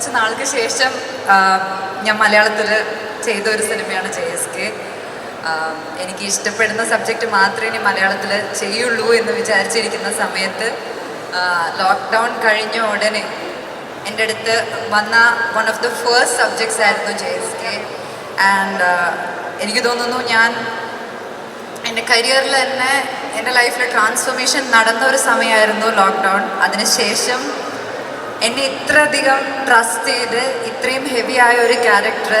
കുറച്ച് നാൾക്ക് ശേഷം ഞാൻ മലയാളത്തിൽ ചെയ്ത ഒരു സിനിമയാണ് ജെ എസ് കെ. എനിക്ക് ഇഷ്ടപ്പെടുന്ന സബ്ജക്റ്റ് മാത്രമേ ഇനി മലയാളത്തിൽ ചെയ്യുള്ളൂ എന്ന് വിചാരിച്ചിരിക്കുന്ന സമയത്ത് ലോക്ക്ഡൗൺ കഴിഞ്ഞ ഉടനെ എന്റെ അടുത്ത് വന്ന one of the first subjects ആയിരുന്നു ജെ എസ് കെ. ആൻഡ് എനിക്ക് തോന്നുന്നു ഞാൻ എന്റെ കരിയറിൽ തന്നെ എന്റെ ലൈഫിൽ ട്രാൻസ്ഫോർമേഷൻ നടന്ന ഒരു സമയമായിരുന്നു ലോക്ക്ഡൗൺ അതിനുശേഷം എന്നെ ഇത്രയധികം ട്രസ്റ്റ് ചെയ്ത് ഇത്രയും ഹെവി ആയ ഒരു ക്യാരക്ടർ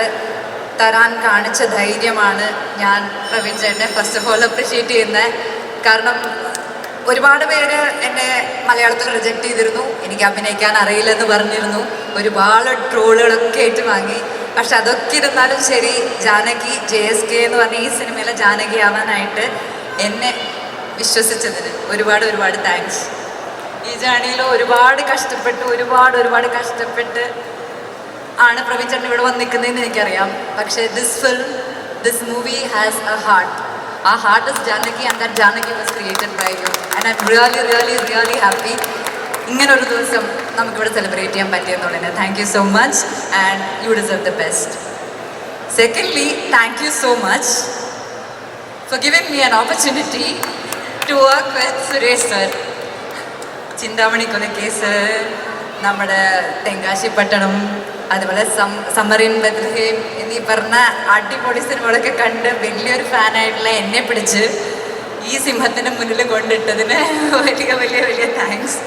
തരാൻ കാണിച്ച ധൈര്യമാണ് ഞാൻ പ്രവീൺ ചേട്ടനെ ഫസ്റ്റ് ഓഫ് ഓൾ അപ്രിഷ്യേറ്റ് ചെയ്യുന്നത് കാരണം ഒരുപാട് പേര് എന്നെ മലയാളത്തിൽ റിജക്റ്റ് ചെയ്തിരുന്നു. എനിക്ക് അഭിനയിക്കാൻ അറിയില്ലെന്ന് പറഞ്ഞിരുന്നു. ഒരുപാട് ട്രോളുകളൊക്കെ ആയിട്ട് വാങ്ങി. പക്ഷെ അതൊക്കെ ഇരുന്നാലും ശരി ജാനകി ജെ എസ് കെ എന്ന് പറഞ്ഞ ഈ സിനിമയിലെ ജാനകി ആവാനായിട്ട് എന്നെ വിശ്വസിച്ചതിന് ഒരുപാട് ഒരുപാട് താങ്ക്സ് ഈ ജേണിയിൽ ഒരുപാട് കഷ്ടപ്പെട്ട് ഒരുപാട് ഒരുപാട് കഷ്ടപ്പെട്ട് ആണ് പ്രവീൺ ഇവിടെ വന്ന് നിൽക്കുന്നതെന്ന് എനിക്കറിയാം. പക്ഷേ this film this movie has a heart uh heart is Janaki and that Janaki was created by you and I'm really really really happy ഇങ്ങനെ ഒരു ദിവസം നമുക്കിവിടെ സെലിബ്രേറ്റ് ചെയ്യാൻ പറ്റിയെന്നുള്ളതിന് thank you so much and you deserve the best secondly thank you so much for giving me an opportunity to work with Suresh sir Chinthamani Kolacase നമ്മുടെ തെങ്കാശി പട്ടണം അതുപോലെ സമ്മറിൻ ബദ്രഹീം എന്നീ പറഞ്ഞ അടിപൊളി സിനിമകളൊക്കെ കണ്ട് വലിയൊരു ഫാനായിട്ടുള്ള എന്നെ പിടിച്ച് ഈ സിംഹത്തിന്റെ മുന്നിൽ കൊണ്ടിട്ടതിന് വലിയ വലിയ വലിയ താങ്ക്സ്